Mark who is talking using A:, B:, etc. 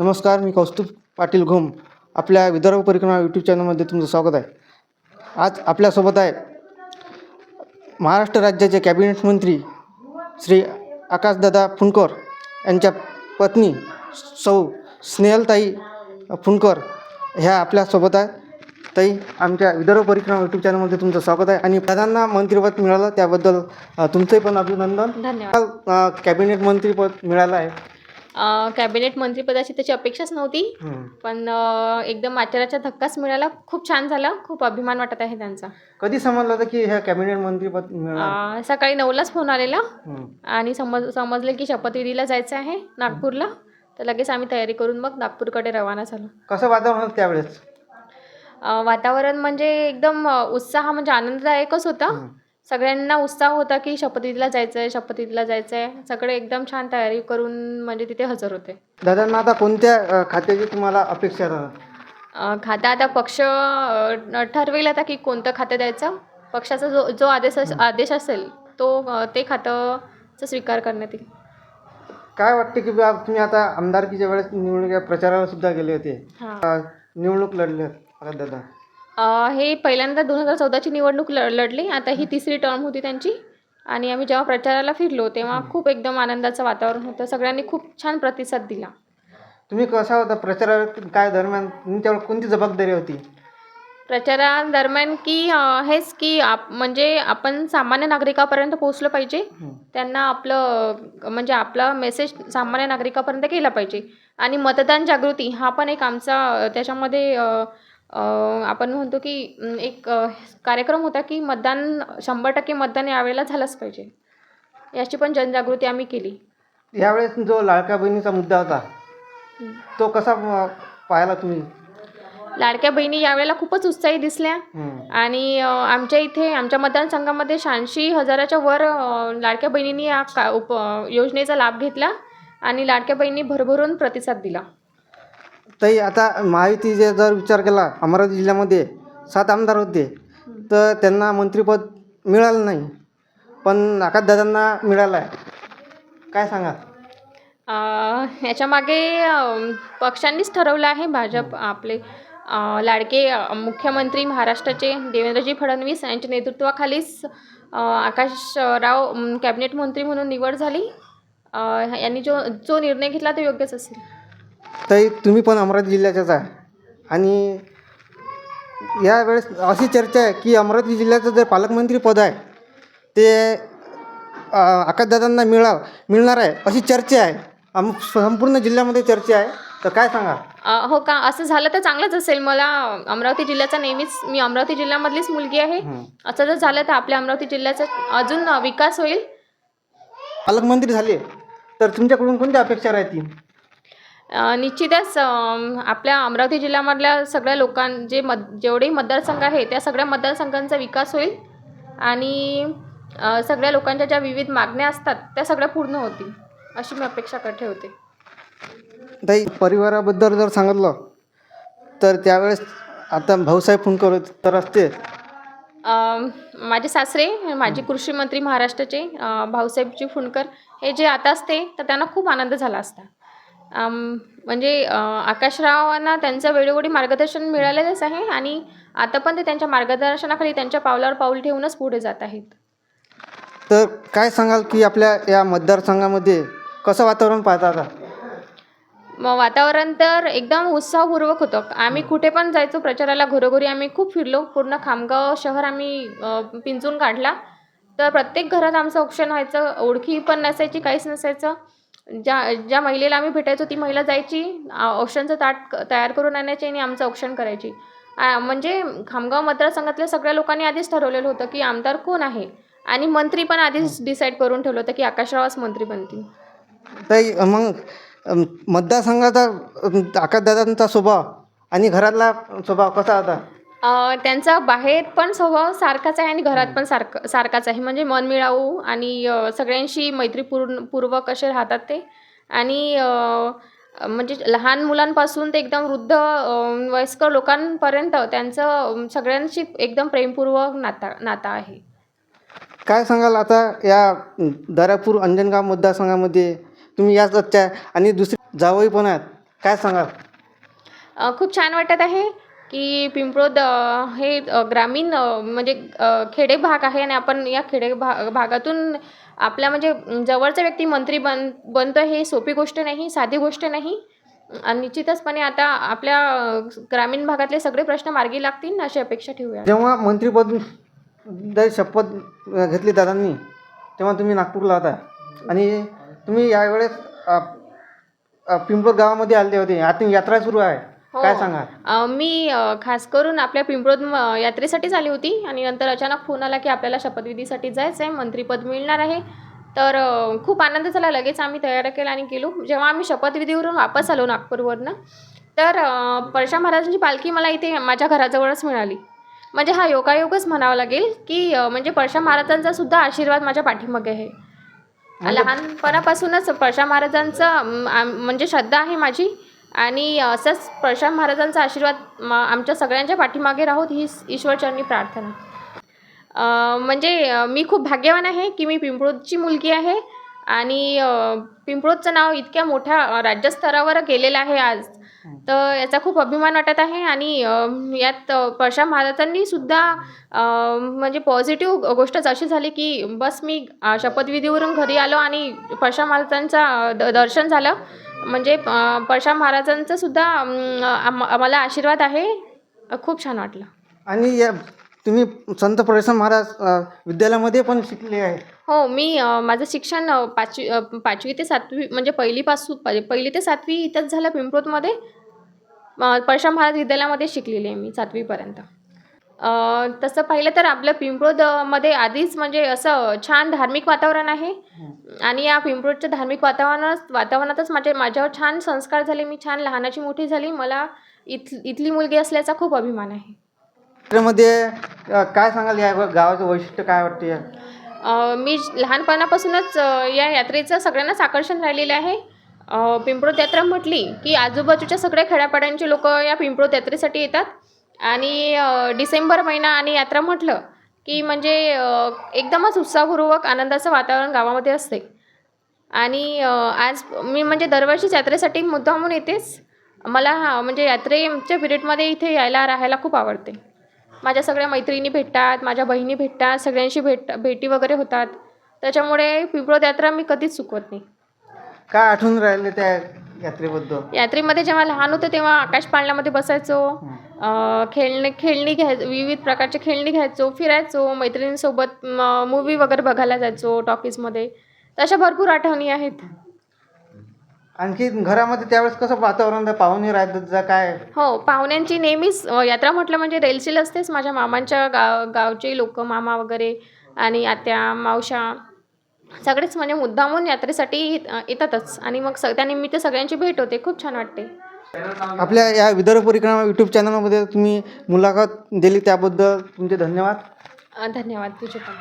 A: नमस्कार मी कौस्तुभ पाटील घोम. आपल्या विदर्भ परिक्रमा यूट्यूब चॅनलमध्ये तुमचं स्वागत आहे. आज आपल्यासोबत आहे महाराष्ट्र राज्याचे कॅबिनेट मंत्री श्री आकाशदादा फुंडकर यांच्या पत्नी सौ स्नेहलताई फुंडकर ह्या आपल्यासोबत आहे. ताई आमच्या विदर्भ परिक्रमा यूट्यूब चॅनलमध्ये तुमचं स्वागत आहे आणि प्रधानांना मंत्रिपद मिळालं त्याबद्दल तुमचंही पण अभिनंदन.
B: धन्यवाद.
A: कॅबिनेट मंत्रीपद मिळालं आहे.
B: अ, कॅबिनेट मंत्रिपदाची त्याची अपेक्षाच नव्हती. पण अ, एकदम आचाराचा धक्काच मिळाला. खूप छान झाला. खूप अभिमान वाटत आहे त्यांचा.
A: कधी समजलं होतं की ह्या कॅबिनेट मंत्रीपद मिळणार?
B: अ, सकाळी नऊलाच फोन आलेला. आणि समज समजले की शपथविधीला जायचं आहे नागपूरला. तर लगेच आम्ही तयारी करून मग नागपूरकडे रवाना झालो.
A: कसं वातावरण होतं त्यावेळेस?
B: अ, वातावरण म्हणजे एकदम अ, उत्साह म्हणजे आनंददायकच होता. सगळ्यांना उत्साह होता की शपथविधीला जायचं आहे शपथविधीला जायचं आहे सगळे एकदम छान तयारी करून म्हणजे तिथे हजर होते.
A: दादांना आता कोणत्या अ, खात्याची तुम्हाला अपेक्षा राहणार
B: अ, खाता आता पक्ष अ, ठरवेल आता की कोणतं खातं द्यायचं. पक्षाचा जो जो आदेश अस- आदेश असेल तो अ, ते खातंचा स्वीकार करण्यात येईल.
A: काय वाटते की बा तुम्ही आता आमदारकीच्या वेळेस निवडणुकीच्या प्रचाराला सुद्धा गेले होते.
B: हां.
A: अ, निवडणूक लढले आता दादा.
B: अ, हे पहिल्यांदा दोन हजार चौदाची निवडणूक ल लढली. आता ही तिसरी टर्म होती त्यांची. आणि आम्ही जेव्हा प्रचाराला फिरलो तेव्हा खूप एकदम आनंदाचं वातावरण होतं. सगळ्यांनी खूप छान प्रतिसाद दिला.
A: तुम्ही कसा होता? प्रचारा काय दरम्यान तुमच्यावर कोणती जबाबदारी होती?
B: प्रचारादरम्यान की अ, हेच की आप म्हणजे आपण सामान्य नागरिकापर्यंत पोहोचलं पाहिजे.
A: हं.
B: त्यांना आपलं अ, म्हणजे आपला मेसेज सामान्य नागरिकापर्यंत गेला पाहिजे. आणि मतदान जागृती हा पण एक आमचा अ, त्याच्यामध्ये अ, आपण म्हणतो की एक कार्यक्रम होता की मतदान शंभर टक्के मतदान यावेळेला झालंच पाहिजे. याची पण जनजागृती आम्ही केली.
A: यावेळेस जो लाडक्या बहिणीचा मुद्दा होता तो कसा पाहिला तुम्ही?
B: लाडक्या बहिणी यावेळेला खूपच उत्साही दिसल्या. आणि आमच्या इथे आमच्या मतदारसंघामध्ये शहाऐंशी हजाराच्या वर लाडक्या बहिणींनी या का उप योजनेचा लाभ घेतला आणि लाडक्या बहिणी भरभरून प्रतिसाद दिला.
A: तरी आता महायुतीचे जर विचार केला अमरावती जिल्ह्यामध्ये सात आमदार होते तर त्यांना मंत्रिपद मिळालं नाही. पण आकाशदादांना मिळालं आहे. काय सांगा
B: याच्यामागे पक्षांनीच ठरवलं आहे भाजप आपले लाडके मुख्यमंत्री महाराष्ट्राचे देवेंद्रजी फडणवीस यांच्या नेतृत्वाखालीच आकाशराव कॅबिनेट मंत्री म्हणून निवड झाली. यांनी जो जो निर्णय घेतला तो योग्यच असेल.
A: ताई तुम्ही पण अमरावती जिल्ह्याच्याच आहे आणि यावेळेस अशी चर्चा आहे की अमरावती जिल्ह्याचं जे पालकमंत्री पद आहे ते आकाशदादांना मिळा मिळणार आहे अशी चर्चा आहे. आम संपूर्ण जिल्ह्यामध्ये चर्चा आहे. तर काय सांगा
B: अ, हो का? असं झालं तर चांगलंच असेल. मला अमरावती जिल्ह्याचा नेहमीच मी अमरावती जिल्ह्यामधलीच मुलगी आहे. असं जर झालं तर आपल्या अमरावती जिल्ह्याचा अजून विकास होईल.
A: पालकमंत्री झाले. तर तुमच्याकडून कोणत्या अपेक्षा राहतील?
B: निश्चितच आपल्या अमरावती जिल्ह्यामधल्या सगळ्या लोकां जे मत जेवढेही मतदारसंघ आहे त्या सगळ्या मतदारसंघांचा विकास होईल आणि सगळ्या लोकांच्या ज्या विविध मागण्या असतात त्या सगळ्या पूर्ण होतील अशी मी अपेक्षा कर ठेवते.
A: ताई परिवाराबद्दल जर सांगितलं तर त्यावेळेस आता भाऊसाहेब फुंकर तर असते
B: माझे सासरे माजी कृषी मंत्री महाराष्ट्राचे भाऊसाहेबजी फुंडकर हे जे आता असते तर त्यांना खूप आनंद झाला असता. म्हणजे आकाशरावांना त्यांचं वेळोवेळी मार्गदर्शन मिळालेलंच आहे आणि आता पण ते त्यांच्या मार्गदर्शनाखाली त्यांच्या पावलावर पाऊल ठेवूनच पुढे जात आहेत.
A: तर काय सांगाल की आपल्या या मतदारसंघामध्ये कसं वातावरण पाहता आता?
B: मग वातावरण तर एकदम उत्साहपूर्वक होतं. आम्ही कुठे पण जायचो प्रचाराला घरोघरी आम्ही खूप फिरलो. पूर्ण खामगाव शहर आम्ही पिंजून काढला. तर प्रत्येक घरात आमचं औक्षण व्हायचं ओळखी पण नसायची काहीच नसायचं. ज्या ज्या महिलेला आम्ही भेटायचो ती महिला जायची औक्षणचं ताट तयार करून आणायची आणि आमचं औक्षण करायची. म्हणजे खामगाव मतदारसंघातल्या सगळ्या लोकांनी आधीच ठरवलेलं होतं की आमदार कोण आहे? आणि मंत्री पण आधीच डिसाईड करून ठेवलं होतं की आकाशरावच मंत्री बनतील.
A: ताई मग मतदारसंघाचा आकाशदादांचा स्वभाव आणि घरातला स्वभाव कसा होता?
B: त्यांचा बाहेर पण स्वभाव सारखाच आहे आणि घरात पण सारखं सारखाच आहे. म्हणजे मनमिळावू आणि अ, सगळ्यांशी मैत्रीपूर्ण पूर्वक असे राहतात ते. आणि अ, म्हणजे लहान मुलांपासून ते एकदम वृद्ध अ, वयस्कर लोकांपर्यंत त्यांचं सगळ्यांशी एकदम प्रेमपूर्वक नाता नातं आहे.
A: काय सांगाल आता या अम, दर्यापूर अंजनगाव मतदारसंघामध्ये? तुम्ही याच आणि दुसरी जावई पण आहेत. काय सांगाल?
B: अ, खूप छान वाटत आहे. की पिंपळोद हे ग्रामीण म्हणजे खेडे भाग आहे आणि आपण या खेडे भा भागातून आपल्या म्हणजे जवळचा व्यक्ती मंत्री बन बनतो हे सोपी गोष्ट नाही साधी गोष्ट नाही. आणि निश्चितचपणे आता आपल्या ग्रामीण भागातले सगळे प्रश्न मार्गी लागतील अशी अपेक्षा ठेवूया.
A: जेव्हा मंत्रीपद शपथ घेतली दादांनी तेव्हा तुम्ही नागपूरला होता. आणि तुम्ही यावेळेस पिंपळ गावामध्ये आले होते. आता यात्रा सुरू आहे. काय सांगा
B: अ, मी अ, खास करून आपल्या पिंपळोद म- यात्रेसाठीच आली होती आणि नंतर अचानक फोन आला की आपल्याला शपथविधीसाठी जायचं आहे मंत्रीपद मिळणार आहे. तर अ, खूप आनंद झाला. लगेच आम्ही तयारी केला आणि गेलो. जेव्हा आम्ही शपथविधीवरून वापस आलो नागपूरवरनं तर अ, परशा महाराजांची पालखी मला इथे माझ्या घराजवळच मिळाली. म्हणजे हा योगायोगच म्हणावा लागेल की अ, म्हणजे परशा महाराजांचा सुद्धा आशीर्वाद माझ्या पाठीमागे आहे. लहानपणापासूनच परशा महाराजांचं अम, आम- म्हणजे श्रद्धा आहे माझी. आणि असंच परशुराम महाराजांचा आशीर्वाद म आमच्या सगळ्यांच्या पाठीमागे राहोत ही ईश्वरचरणी प्रार्थना. म्हणजे मी खूप भाग्यवान आहे की मी पिंपळोदची मुलगी आहे आणि पिंपळूदचं पिंपळोदचं नाव इतक्या मोठ्या राज्यस्तरावर गेलेलं आहे आज. तर याचा खूप अभिमान वाटत आहे आणि यात अ, परशुराम महाराजांनी सुद्धा म्हणजे पॉझिटिव्ह गोष्टच अशी झाली की बस मी शपथविधीवरून घरी आलो आणि परशुराम महाराजांचा द दर्शन झालं. म्हणजे अ, परशुराम महाराजांचं सुद्धा आम्हाला आशीर्वाद आहे. खूप छान वाटलं.
A: आणि या तुम्ही संत परशुराम महाराज विद्यालयामध्ये पण शिकले आहे
B: हो मी अ, माझं शिक्षण अ, पाचवी अ, पाचवी ते सातवी म्हणजे पहिलीपासून पहि- पहिली ते सातवी इथंच झालं पिंपरोतमध्ये अ, परशुराम महाराज विद्यालयामध्ये शिकलेली आहे मी सातवीपर्यंत. अ, तसं पाहिलं तर आपलं पिंपरोदमध्ये आधीच म्हणजे असं छान धार्मिक वातावरण आहे. आणि या पिंपरोदच्या धार्मिक वातावरणात वातावरणातच माझे माझ्यावर छान संस्कार झाले. मी छान लहानाची मोठी झाली. मला इथ इथली मुलगी असल्याचा खूप अभिमान आहे.
A: अ, काय सांगाल या गावाचं वैशिष्ट्य काय वाटते
B: मी लहानपणापासूनच या यात्रेचं सगळ्यांनाच आकर्षण राहिलेलं आहे. अ, यात्रा म्हटली की आजूबाजूच्या सगळ्या खेड्यापाड्यांचे लोक या पिंपळोद यात्रेसाठी येतात. आणि डिसेंबर महिना आणि यात्रा म्हटलं की म्हणजे एकदमच उत्साहपूर्वक आनंदाचं वातावरण गावामध्ये असते. आणि आज मी म्हणजे दरवर्षीच यात्रेसाठी मुद्दामून येतेच. मला हा म्हणजे यात्रेच्या पिरियडमध्ये इथे यायला राहायला खूप आवडते. माझ्या सगळ्या मैत्रिणी भेटतात माझ्या बहिणी भेटतात सगळ्यांशी भेट भेटी वगैरे होतात. त्याच्यामुळे पिंपळोद यात्रा मी कधीच चुकवत नाही.
A: काय आठवून राहिले त्या यात्रेबद्दल?
B: यात्रेमध्ये जेव्हा लहान होतं तेव्हा आकाश पाळण्यामध्ये बसायचो. अ, खेळणे खेळणी घ्याय विविध प्रकारचे खेळणी घ्यायचो फिरायचो मैत्रिणींसोबत मूवी वगैरे बघायला जायचो टॉकीजमध्ये. तशा भरपूर आठवणी आहेत.
A: आणखी घरामध्ये त्यावेळेस कसं वातावरण? पाहुणे राहतात जा काय?
B: हो पाहुण्यांची नेहमीच यात्रा म्हटलं म्हणजे रेलचेल असतेच. माझ्या मामांच्या गाव गावचे लोक मामा वगैरे आणि आत्या मावशा सगळेच म्हणजे मुद्दामून यात्रेसाठी येतातच. आणि मग स त्यानिमित्त सगळ्यांची भेट होते. खूप छान वाटते.
A: आपल्या या विदर्भ परिक्रमा यूट्यूब चॅनलमध्ये तुम्ही मुलाखत दिली त्याबद्दल तुमचे धन्यवाद.
B: धन्यवाद. तुझे पण.